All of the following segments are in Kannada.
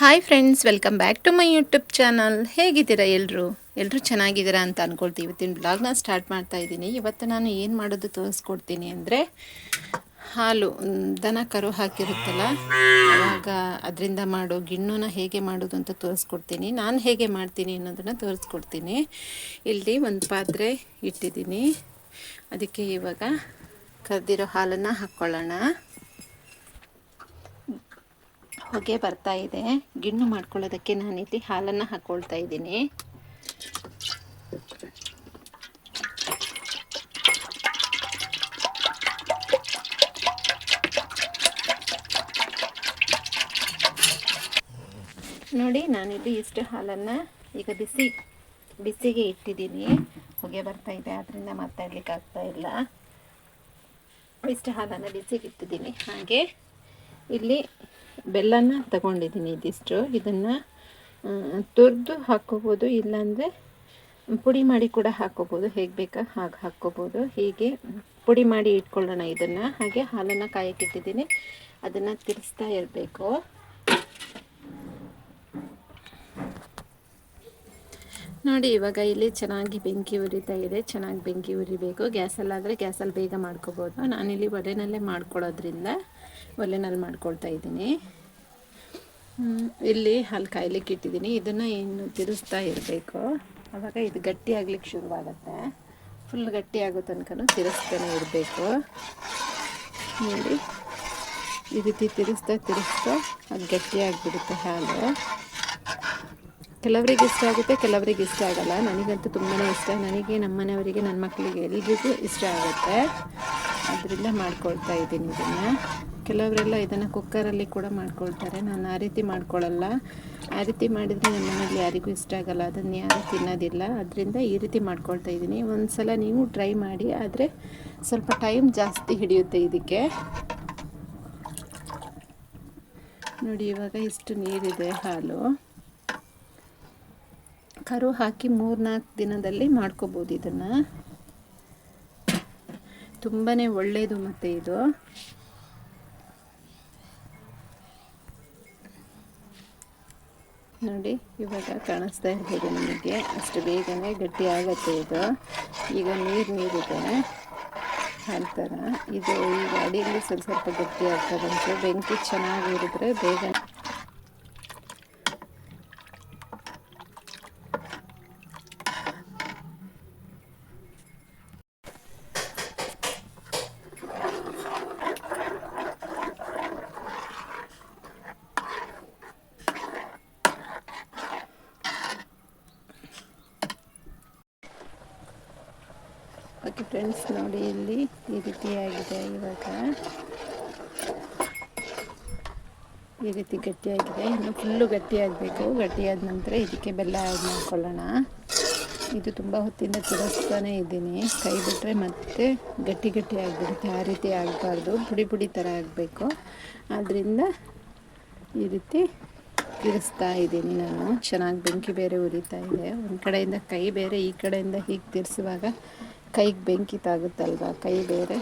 Hi friends welcome back to my YouTube channel ಹೇಗಿದ್ದೀರಾ ಎಲ್ಲರೂ ಎಲ್ಲರೂ ಚೆನ್ನಾಗಿದ್ದೀರಾ ಅಂತ ಅಂದ್ಕೊಳ್ತೀವಿ ಇವತ್ತಿನ ಬ್ಲಾಗ್ನ ಸ್ಟಾರ್ಟ್ ಮಾಡ್ತಾ ಇದ್ದೀನಿ. ಇವತ್ತು ನಾನು ಏನು ಮಾಡೋದು ತೋರಿಸ್ಕೊಡ್ತೀನಿ ಅಂದರೆ, ಹಾಲು ದನ ಕರು ಹಾಕಿರುತ್ತಲ್ಲ ಆವಾಗ ಅದರಿಂದ ಮಾಡೋ ಗಿಣ್ಣುನ ಹೇಗೆ ಮಾಡೋದು ಅಂತ ತೋರಿಸ್ಕೊಡ್ತೀನಿ. ನಾನು ಹೇಗೆ ಮಾಡ್ತೀನಿ ಅನ್ನೋದನ್ನು ತೋರಿಸ್ಕೊಡ್ತೀನಿ. ಇಲ್ಲಿ ಒಂದು ಪಾತ್ರೆ ಇಟ್ಟಿದ್ದೀನಿ. ಅದಕ್ಕೆ ಇವಾಗ ಕರೆದಿರೋ ಹಾಲನ್ನು ಹಾಕ್ಕೊಳ್ಳೋಣ ಹೊಗೆ ಬರ್ತಾ ಇದೆ. ಗಿಣ್ಣು ಮಾಡ್ಕೊಳ್ಳೋದಕ್ಕೆ ನಾನಿಲ್ಲಿ ಹಾಲನ್ನು ಹಾಕ್ಕೊಳ್ತಾ ಇದ್ದೀನಿ. ನೋಡಿ, ನಾನಿಲ್ಲಿ ಇಷ್ಟು ಹಾಲನ್ನು ಈಗ ಬಿಸಿ, ಬಿಸಿಗೆ ಇಟ್ಟಿದ್ದೀನಿ. ಹೊಗೆ ಬರ್ತಾ ಇದೆ ಅದರಿಂದ ಮಾತಾಡ್ಲಿಕ್ಕೆ ಆಗ್ತಾ ಇಲ್ಲ. ಇಷ್ಟು ಹಾಲನ್ನು ಬಿಸಿಗೆ ಇಟ್ಟಿದ್ದೀನಿ. ಹಾಗೆ ಇಲ್ಲಿ ಬೆಲ್ಲನ ತಗೊಂಡಿದ್ದೀನಿ ಇದಿಷ್ಟು. ಇದನ್ನು ತುರಿದು ಹಾಕ್ಕೋಬೋದು ಇಲ್ಲಾಂದರೆ ಪುಡಿ ಮಾಡಿ ಕೂಡ ಹಾಕ್ಕೋಬೋದು ಹೇಗೆ ಬೇಕಾ ಹಾಗೆ ಹಾಕ್ಕೋಬೋದು ಹೀಗೆ ಪುಡಿ ಮಾಡಿ ಇಟ್ಕೊಳ್ಳೋಣ ಇದನ್ನು. ಹಾಗೆ ಹಾಲನ್ನು ಕಾಯಕ್ಕಿಟ್ಟಿದ್ದೀನಿ ಅದನ್ನು ತಿರ್ಸ್ತಾ ಇರಬೇಕು. ನೋಡಿ, ಇವಾಗ ಇಲ್ಲಿ ಚೆನ್ನಾಗಿ ಬೆಂಕಿ ಉರಿತಾ ಇದೆ. ಚೆನ್ನಾಗಿ ಬೆಂಕಿ ಉರಿಬೇಕು. ಗ್ಯಾಸಲ್ಲಾದರೆ ಗ್ಯಾಸಲ್ಲಿ ಬೇಗ ಮಾಡ್ಕೋಬೋದು. ನಾನಿಲ್ಲಿ ಒಲೆನಲ್ಲೇ ಮಾಡ್ಕೊಳ್ಳೋದ್ರಿಂದ ಒಲೆನಲ್ಲಿ ಮಾಡ್ಕೊಳ್ತಾ ಇದ್ದೀನಿ. ಇಲ್ಲಿ ಹಾಲು ಕಾಯ್ಲಿಕ್ಕೆ ಇಟ್ಟಿದ್ದೀನಿ. ಇದನ್ನು ಇನ್ನು ತಿರುಸ್ತಾ ಇರಬೇಕು. ಆವಾಗ ಇದು ಗಟ್ಟಿ ಆಗ್ಲಿಕ್ಕೆ ಶುರುವಾಗುತ್ತೆ. ಫುಲ್ ಗಟ್ಟಿ ಆಗೋ ತನಕ ತಿರುಸ್ತಾನೆ ಇರಬೇಕು. ನೋಡಿ. ಈ ರೀತಿ ತಿರುಸ್ತಾ ತಿರುಸ್ತಾ ಅದು ಗಟ್ಟಿ ಆಗಿಬಿಡುತ್ತೆ ಹಾಲು. ಕೆಲವರಿಗೆ ಇಷ್ಟ ಆಗುತ್ತೆ, ಕೆಲವರಿಗೆ ಇಷ್ಟ ಆಗಲ್ಲ. ನನಗಂತೂ ತುಂಬಾ ಇಷ್ಟ. ನನಗೆ ನಮ್ಮ ಮನೆಯವರಿಗೆ, ನನ್ನ ಮಕ್ಕಳಿಗೆ ಎಲ್ರಿಗೂ ಇಷ್ಟ ಆಗುತ್ತೆ. ಅದರಿಂದ ಮಾಡ್ಕೊಳ್ತಾ ಇದ್ದೀನಿ ಇದನ್ನು. ಕೆಲವರೆಲ್ಲ ಇದನ್ನು ಕುಕ್ಕರಲ್ಲಿ ಕೂಡ ಮಾಡ್ಕೊಳ್ತಾರೆ. ನಾನು ಆ ರೀತಿ ಮಾಡ್ಕೊಳ್ಳಲ್ಲ. ಆ ರೀತಿ ಮಾಡಿದರೆ ನಮ್ಮ ಮನೇಲಿ ಯಾರಿಗೂ ಇಷ್ಟ ಆಗಲ್ಲ. ಅದನ್ನು ಯಾರು ತಿನ್ನೋದಿಲ್ಲ. ಅದರಿಂದ ಈ ರೀತಿ ಮಾಡ್ಕೊಳ್ತಾ ಇದ್ದೀನಿ. ಒಂದು ಸಲ ನೀವು ಟ್ರೈ ಮಾಡಿ. ಆದರೆ ಸ್ವಲ್ಪ ಟೈಮ್ ಜಾಸ್ತಿ ಹಿಡಿಯುತ್ತೆ ಇದಕ್ಕೆ. ನೋಡಿ, ಇವಾಗ ಇಷ್ಟು ನೀರಿದೆ, ಹಾಲು. ಕರು ಹಾಕಿ ಮೂರ್ನಾಲ್ಕು ದಿನದಲ್ಲಿ ಮಾಡ್ಕೋಬೋದು ಇದನ್ನು. ತುಂಬಾ ಒಳ್ಳೆಯದು ಮತ್ತು ಇದು. ನೋಡಿ, ಇವಾಗ ಕಾಣಿಸ್ತಾ ಇರ್ಬೋದು ನಿಮಗೆ. ಅಷ್ಟು ಬೇಗನೆ ಗಟ್ಟಿ ಆಗುತ್ತೆ ಇದು. ಈಗ ನೀರು ನೀರಿದೆ. ಆ ಇದು ಈಗ ಅಡಿಯಲ್ಲಿ ಸ್ವಲ್ಪ ಸ್ವಲ್ಪ ಗಟ್ಟಿ ಆಗ್ತದಂತೆ ಬೆಂಕಿ ಚೆನ್ನಾಗಿರಿದ್ರೆ ಬೇಗನೆ ಬೇಗ ಓಕೆ ಫ್ರೆಂಡ್ಸ್, ನೋಡಿ ಇಲ್ಲಿ ಈ ರೀತಿಯಾಗಿದೆ ಇವಾಗ. ಈ ರೀತಿ ಗಟ್ಟಿಯಾಗಿದೆ. ಇನ್ನು ಫುಲ್ಲು ಗಟ್ಟಿಯಾಗಬೇಕು. ಗಟ್ಟಿಯಾದ ನಂತರ ಇದಕ್ಕೆ ಬೆಲ್ಲ ಆ್ಯಡ್ ಮಾಡ್ಕೊಳ್ಳೋಣ. ಇದು ತುಂಬ ಹೊತ್ತಿಂದ ತಿರುಗಿಸ್ತಾನೆ ಇದ್ದೀನಿ. ಕೈ ಬಿಟ್ಟರೆ ಮತ್ತೆ ಗಟ್ಟಿ ಗಟ್ಟಿ ಆಗಿಬಿಡುತ್ತೆ. ಆ ರೀತಿ ಆಗಬಾರ್ದು. ಪುಡಿ ಪುಡಿ ಥರ ಆಗಬೇಕು. ಆದ್ದರಿಂದ ಈ ರೀತಿ ತಿರ್ಸ್ತಾ ಇದ್ದೀನಿ ನಾನು. ಚೆನ್ನಾಗಿ ಬೆಂಕಿ ಬೇರೆ ಉರಿತಾ ಇದೆ. ಒಂದು ಕಡೆಯಿಂದ ಕೈ ಬೇರೆ, ಈ ಕಡೆಯಿಂದ ಹೀಗೆ ತಿರ್ಸುವಾಗ ಕೈಗೆ ಬೆಂಕಿ ತಾಗುತ್ತಲ್ವ ಕೈ ಬೇರೆ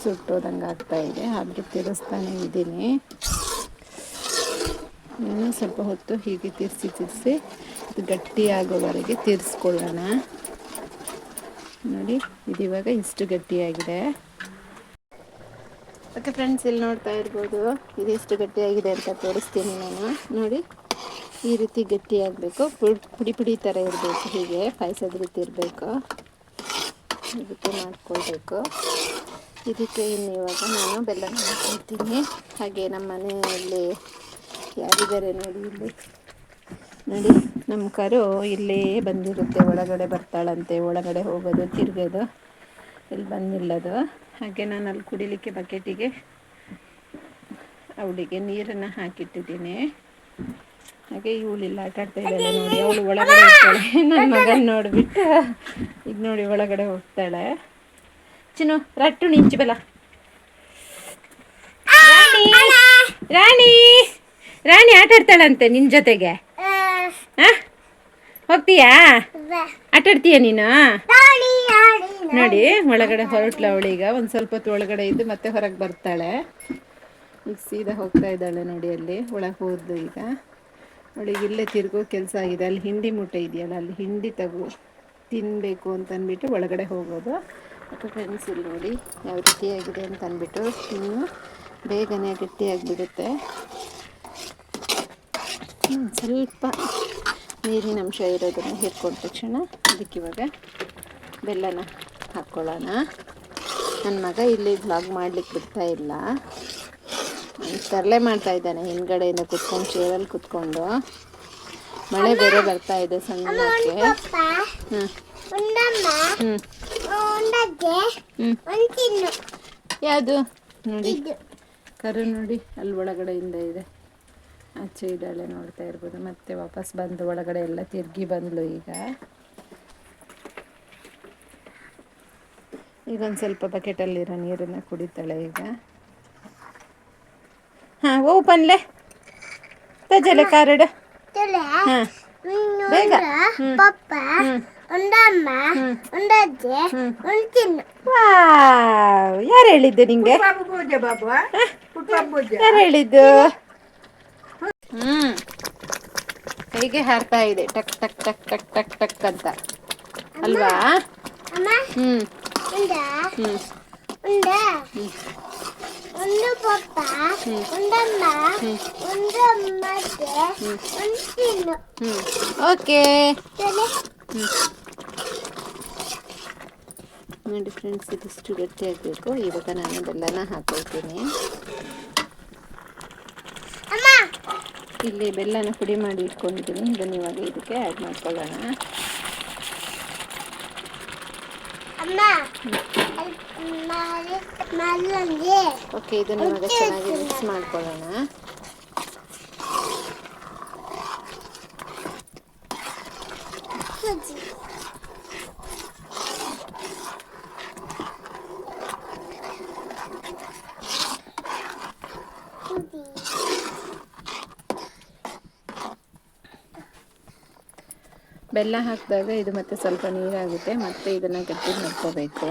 ಸುಟ್ಟೋದಂಗೆ ಆಗ್ತಾ ಇದೆ ಹಾಗೆ ತಿರುಸ್ತಾನೆ ಇದ್ದೀನಿ. ಇನ್ನೂ ಸ್ವಲ್ಪ ಹೊತ್ತು ಹೀಗೆ ತಿರ್ಸಿ ತಿರ್ಸಿ ಇದು ಗಟ್ಟಿಯಾಗೋವರೆಗೆ ತಿರ್ಸ್ಕೊಳ್ಳೋಣ. ನೋಡಿ, ಇದು ಇವಾಗ ಇಷ್ಟು ಗಟ್ಟಿಯಾಗಿದೆ. ಓಕೆ ಫ್ರೆಂಡ್ಸ್, ಇಲ್ಲಿ ನೋಡ್ತಾ ಇರ್ಬೋದು. ಇದು ಎಷ್ಟು ಗಟ್ಟಿಯಾಗಿದೆ ಅಂತ ತೋರಿಸ್ತೀನಿ ನಾನು. ನೋಡಿ, ಈ ರೀತಿ ಗಟ್ಟಿಯಾಗಬೇಕು. ಪುಡಿ ಪುಡಿ ಥರ ಇರಬೇಕು ಹೀಗೆ, ಪಾಯಸದ ರೀತಿ ಇರಬೇಕು. ರೀತಿ ಮಾಡ್ಕೊಳ್ಬೇಕು. ಇದಕ್ಕೆ ಇನ್ನು ಇವಾಗ ನಾನು ಬೆಲ್ಲ ಮಾಡ್ಕೊಳ್ತೀನಿ ಹಾಗೆ ನಮ್ಮ ಮನೆಯಲ್ಲಿ ಯಾರಿದ್ದಾರೆ ನೋಡಿ ಇಲ್ಲಿ. ನೋಡಿ, ನಮ್ಮ ಕರು ಇಲ್ಲೇ ಬಂದಿರುತ್ತೆ, ಒಳಗಡೆ ಬರ್ತಾಳಂತೆ. ಒಳಗಡೆ ಹೋಗೋದು, ತಿರುಗೋದು ಇಲ್ಲಿ ಬಂದಿಲ್ಲದು. ಹಾಗೆ ನಾನು ಅಲ್ಲಿ ಕುಡಿಲಿಕ್ಕೆ ಬಕೆಟಿಗೆ, ಅವಳಿಗೆ ನೀರನ್ನು ಹಾಕಿಟ್ಟಿದ್ದೀನಿ. ಹಾಗೆ ಇವಳಿಲ್ಲ ಆಟ ಆಡ್ತಾ ಇದ್ದಾಳೆ ನೋಡಿ. ಅವಳು ಒಳಗಡೆ ಹೋಗ್ತಾಳೆ. ನನ್ನ ಮಗನ ನೋಡಿಬಿಟ್ಟು. ಈಗ ನೋಡಿ ಒಳಗಡೆ ಹೋಗ್ತಾಳೆ. ಚಿನ್ನು ರಟ್ಟು ನಿಂಚು ಬಲ. ರಾಣಿ! ರಾಣಿ! ರಾಣಿ ಆಟ ಆಡ್ತಾಳಂತೆ ನಿನ್ನ ಜೊತೆಗೆ. ಹೋಗ್ತೀಯಾ? ಆಟ ಆಡ್ತೀಯ ನೀನು? ನೋಡಿ ಒಳಗಡೆ ಹೊರಟ್ಲ ಅವಳೀಗ ಒಂದು ಸ್ವಲ್ಪ ಹೊತ್ತು ಒಳಗಡೆ ಇದ್ದು ಮತ್ತೆ ಹೊರಗೆ ಬರ್ತಾಳೆ. ಈಗ ಸೀದಾ ಹೋಗ್ತಾ ಇದ್ದಾಳೆ ನೋಡಿ ಅಲ್ಲಿ. ಒಳಗೆ ಹೋದ್ಲು ಈಗ. ಅವಳಿಗೆ ಇಲ್ಲೇ ತಿರ್ಗೋ ಕೆಲಸ ಆಗಿದೆ. ಅಲ್ಲಿ ಹಿಂಡಿ ಮುಟ್ಟೆ ಇದೆಯಲ್ಲ, ಅಲ್ಲಿ ಹಿಂಡಿ ತಗೋ ತಿನ್ನಬೇಕು ಅಂತ ಅಂದ್ಬಿಟ್ಟು ಒಳಗಡೆ ಹೋಗೋದು. ಫ್ರೆಂಡ್ಸ್ ಇಲ್ಲಿ ನೋಡಿ ಯಾವ ರೀತಿಯಾಗಿದೆ ಅಂತ ಅಂದ್ಬಿಟ್ಟು ಇನ್ನು ಬೇಗನೆ ಗಟ್ಟಿಯಾಗಿಬಿಡುತ್ತೆ. ಸ್ವಲ್ಪ ನೀರಿನ ಅಂಶ ಇರೋದನ್ನು ಹಿಡ್ಕೊಂಡ ತಕ್ಷಣ ಅದಕ್ಕೆ ಇವಾಗ ಬೆಲ್ಲನ ಹಾಕ್ಕೊಳ್ಳೋಣ ನನ್ನ ಮಗ ಇಲ್ಲಿ ಬ್ಲಾಗ್ ಮಾಡ್ಲಿಕ್ಕೆ ಬಿಡ್ತಾ ಇಲ್ಲ. ತರಲೆ ಮಾಡ್ತಾ ಇದ್ದಾನೆ ಹಿಂದ್ಗಡೆಯಿಂದ ಕುತ್ಕೊಂಡು ಚೇರಲ್ಲಿ ಕುತ್ಕೊಂಡು. ಮಳೆ ಬೇರೆ ಬರ್ತಾ ಇದೆ ಸಣ್ಣಕ್ಕೆ ಯಾವುದು? ನೋಡಿ. ಕರು ನೋಡಿ ಅಲ್ಲಿ ಒಳಗಡೆಯಿಂದ ಇದೆ. ಆಚೆ ಇದ್ದಾಳೆ ನೋಡ್ತಾ ಇರ್ಬೋದು. ಮತ್ತೆ ವಾಪಸ್ ಬಂದು ಒಳಗಡೆ ಎಲ್ಲ ತಿರುಗಿ ಬಂದ್ಲು ಈಗ. ಈಗ ಒಂದು ಸ್ವಲ್ಪ ಬಕೆಟಲ್ಲಿರೋ ನೀರನ್ನು ಕುಡಿತಾಳೆ ಈಗ. ಹಾಂ ಓಪನ್ಲೆ ಪನ್ಲೆ ತಜಲೆ ಕಾರ್ಡ್. ಹಾಂ. ಬೇಗ. ವಾವ್ ಯಾರು ಹೇಳಿದ್ದು ನಿಂಗೆ? ಯಾರು ಹೇಳಿದ್ದು? ಹ್ಮ್. ಕೈಗೆ ಹಾರ್ತಾ ಇದೆ ಟಕ್ ಟಕ್ ಟಕ್ ಟಕ್ ಟಕ್ ಟಕ್ ಅಂತ. ಅಲ್ವಾ? ಹ್ಮ್. ಹ್ಮ್. ಒಂದು ಪಪ್ಪ ಒಂದಮ್ಮ ಒಂದು ಅಮ್ಮಗೆ ಒಂದು ತಿನ್ನು. ಓಕೆ. ನೋಡಿ ಫ್ರೆಂಡ್ಸ್ ಇದಿಷ್ಟು ಗಟ್ಟಿಯಾಗಬೇಕು. ಇವಾಗ ನಾನು ಬೆಲ್ಲನ ಹಾಕೊಳ್ತೀನಿ. ಇಲ್ಲಿ ಬೆಲ್ಲನ ಪುಡಿ ಮಾಡಿ ಇಟ್ಕೊಂಡಿದ್ದೀನಿ. ಇದನ್ನು ಇವಾಗ ಇದಕ್ಕೆ ಆ್ಯಡ್ ಮಾಡ್ಕೊಳ್ಳೋಣ. ಅಮ್ಮ! ಓಕೆ ಇದನ್ನು ಚೆನ್ನಾಗಿ ಮಿಕ್ಸ್ ಮಾಡ್ಕೊಳ್ಳೋಣ. ಬೆಲ್ಲ ಹಾಕಿದಾಗ ಇದು ಮತ್ತೆ ಸ್ವಲ್ಪ ನೀರಾಗುತ್ತೆ ಮತ್ತೆ ಇದನ್ನು ಗಟ್ಟಿ ಮಾಡ್ಕೋಬೇಕು.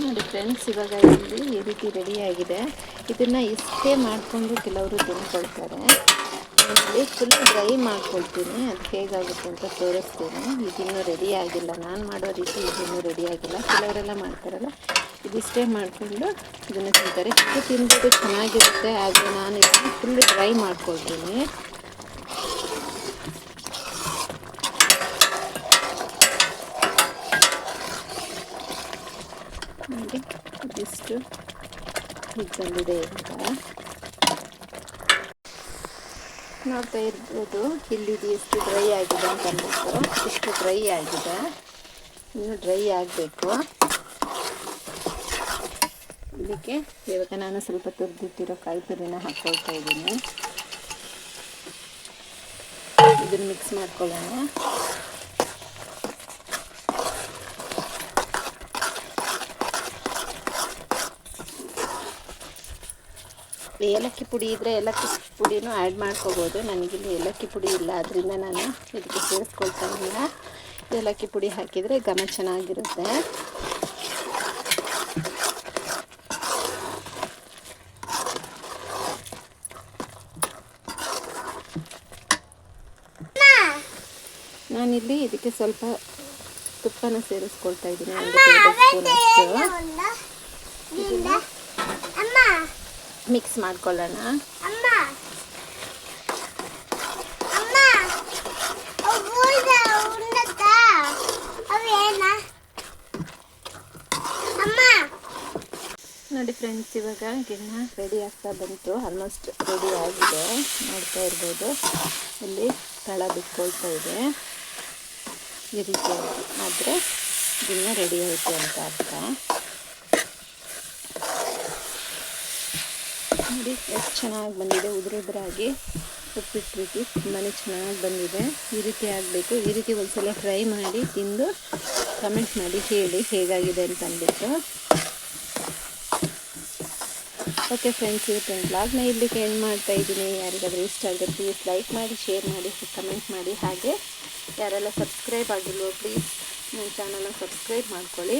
ನೋಡಿ ಫ್ರೆಂಡ್ಸ್, ಇವಾಗ ಇಲ್ಲಿ ಈ ರೀತಿ ರೆಡಿಯಾಗಿದೆ ಇದನ್ನು ಇಷ್ಟೇ ಮಾಡಿಕೊಂಡು ಕೆಲವರು ತಿನ್ಕೊಳ್ತಾರೆ. ಇಲ್ಲಿ ಫುಲ್ ಡ್ರೈ ಮಾಡ್ಕೊಳ್ತೀನಿ. ಅದು ಹೇಗಾಗುತ್ತೆ ಅಂತ ತೋರಿಸ್ತೀನಿ. ಇದಿನ್ನೂ ರೆಡಿ ಆಗಿಲ್ಲ. ನಾನು ಮಾಡೋ ರೀತಿ ಇದಿನ್ನೂ ರೆಡಿ ಆಗಿಲ್ಲ. ಕೆಲವರೆಲ್ಲ ಮಾಡ್ತಾರಲ್ಲ, ಇದಿಷ್ಟೇ ಮಾಡಿಕೊಂಡು ಇದನ್ನು ತಿಂತಾರೆ. ಇಷ್ಟು ತಿನ್ಬೋದು ಚೆನ್ನಾಗಿರುತ್ತೆ. ಆದರೆ ನಾನು ಇದನ್ನು ಫುಲ್ ಡ್ರೈ ಮಾಡ್ಕೊಳ್ತೀನಿ. ನೋಡಿ ಇದಿಷ್ಟು ಹೀಗೆ ಬಂದಿದೆ ಅಂತ. ನೋಡ್ತಾ ಇರ್ಬೋದು, ಇಲ್ಲಿದು ಎಷ್ಟು ಡ್ರೈ ಆಗಿದೆ ಅಂತ ಅಂದ್ಬಿಟ್ಟು. ಇಷ್ಟು ಡ್ರೈ ಆಗಿದೆ. ಇನ್ನು ಡ್ರೈ ಆಗಬೇಕು. ಇದಕ್ಕೆ ಇವಾಗ ನಾನು ಸ್ವಲ್ಪ ತುರಿದಿಟ್ಟಿರೋ ಕಾಯಿ ತುರಿನ ಹಾಕ್ಕೊಳ್ತಾ ಇದ್ದೀನಿ. ಇದನ್ನು ಮಿಕ್ಸ್ ಮಾಡ್ಕೊಳ್ಳೋಣ. ಏಲಕ್ಕಿ ಪುಡಿ ಇದ್ದರೆ ಏಲಕ್ಕಿ ಪುಡಿನೂ ಆ್ಯಡ್ ಮಾಡ್ಕೋಬೋದು. ನನಗಿಲ್ಲಿ ಏಲಕ್ಕಿ ಪುಡಿ ಇಲ್ಲ, ಅದರಿಂದ ನಾನು ಇದಕ್ಕೆ ಸೇರಿಸ್ಕೊಳ್ತಾ ಇಲ್ಲ ಏಲಕ್ಕಿ ಪುಡಿ ಹಾಕಿದರೆ ಘಮ ಚೆನ್ನಾಗಿರುತ್ತೆ. ನಾನಿಲ್ಲಿ ಇದಕ್ಕೆ ಸ್ವಲ್ಪ ತುಪ್ಪನ ಸೇರಿಸ್ಕೊಳ್ತಾ ಇದ್ದೀನಿ. ಒಂದು ಟೇಬಲ್ ಸ್ಪೂನ್ ಅಷ್ಟು. ಮಿಕ್ಸ್ ಮಾಡ್ಕೊಳ್ಳೋಣ. ನೋಡಿ ಫ್ರೆಂಡ್ಸ್ ಇವಾಗ ಗಿಣ್ಣ ರೆಡಿ ಆಗ್ತಾ ಬಂತು. ಆಲ್ಮೋಸ್ಟ್ ರೆಡಿ ಆಗಿದೆ. ನೋಡ್ತಾ ಇರ್ಬೋದು. ಇಲ್ಲಿ ತಳ ಬಿಟ್ಕೊಳ್ತಾ ಇದೆ. ಈ ರೀತಿ ಆದರೆ ಗಿಣ್ಣ ರೆಡಿ ಆಯಿತು ಅಂತ ಅರ್ಥ. ನೋಡಿ, ಎಷ್ಟು ಚೆನ್ನಾಗಿ ಬಂದಿದೆ, ಉದುರುದ್ರಾಗಿ ಉಪ್ಪಿಟ್ಟು ರೀತಿ ತುಂಬಾ ಚೆನ್ನಾಗಿ ಬಂದಿದೆ. ಈ ರೀತಿ ಆಗಬೇಕು. ಈ ರೀತಿ ಒಂದ್ಸಲ ಫ್ರೈ ಮಾಡಿ ತಿಂದು ಕಮೆಂಟ್ ಮಾಡಿ ಹೇಳಿ ಹೇಗಾಗಿದೆ ಅಂತ ಅಂದ್ಬಿಟ್ಟು. ಓಕೆ ಫ್ರೆಂಡ್ಸ್, ಇವತ್ತಿನ ಬ್ಲಾಗ್ನ ಇಲ್ಲಿಗೆ ಎಂಡ್ ಮಾಡ್ತಾ ಇದ್ದೀನಿ. ಯಾರಿಗಾದರೂ ಇಷ್ಟ ಆದರೆ ಪ್ಲೀಸ್ ಲೈಕ್ ಮಾಡಿ ಶೇರ್ ಮಾಡಿ ಕಮೆಂಟ್ ಮಾಡಿ. ಹಾಗೆ ಯಾರೆಲ್ಲ ಸಬ್ಸ್ಕ್ರೈಬ್ ಆಗಿಲ್ವೋ ಪ್ಲೀಸ್ ನನ್ನ ಚಾನಲ್ನ ಸಬ್ಸ್ಕ್ರೈಬ್ ಮಾಡ್ಕೊಳ್ಳಿ.